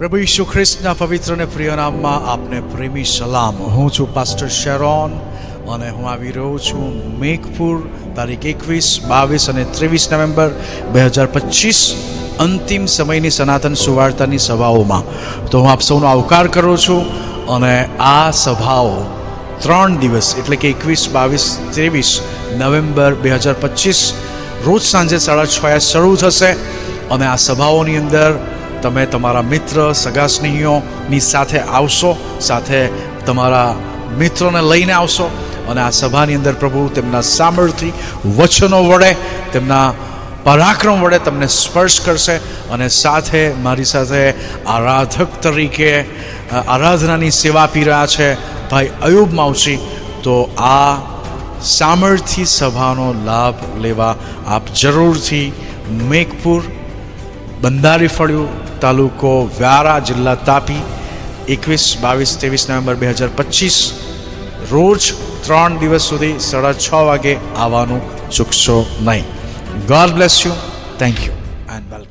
પ્રભુ ઈસુ ખ્રિસ્તના પવિત્ર અને પ્રિય નામમાં આપને પ્રેમી સલામ. હું છું પાસ્ટર શેરોન અને હું આવી રહ્યો છું મેઘપુર, તારીખ એકવીસ, બાવીસ અને ત્રેવીસ નવેમ્બર બે હજાર પચીસ અંતિમ સમયની સનાતન સુવાર્તાની સભાઓમાં. તો હું આપ સૌનો આવકાર કરું છું અને આ સભાઓ ત્રણ દિવસ, એટલે કે એકવીસ, બાવીસ, ત્રેવીસ નવેમ્બર બે હજાર પચીસ રોજ સાંજે સાડા છ શરૂ થશે અને આ સભાઓની અંદર તમે તમારા મિત્ર, સગા સ્નેહીઓની સાથે આવશો, સાથે તમારા મિત્રોને લઈને આવશો અને આ સભાની અંદર પ્રભુ તેમના સામર્થ્ય વચનો વડે, તેમના પરાક્રમ વડે તમને સ્પર્શ કરશે અને સાથે મારી સાથે આરાધક તરીકે આરાધનાની સેવા આપી રહ્યા છે ભાઈ અયુબ માવસી તો આ સામર્થ્ય સભાનો લાભ લેવા આપ જરૂરથી મેઘપુર, બંધારી ફળિયું તાલુકો વ્યારા જિલ્લા તાપી, એકવીસ, બાવીસ, ત્રેવીસ નવેમ્બર બે હજાર પચીસ, રોજ ત્રણ દિવસ સુધી સાડા છ વાગે આવવાનું ચૂકશો નહીં. God bless you thank you and welcome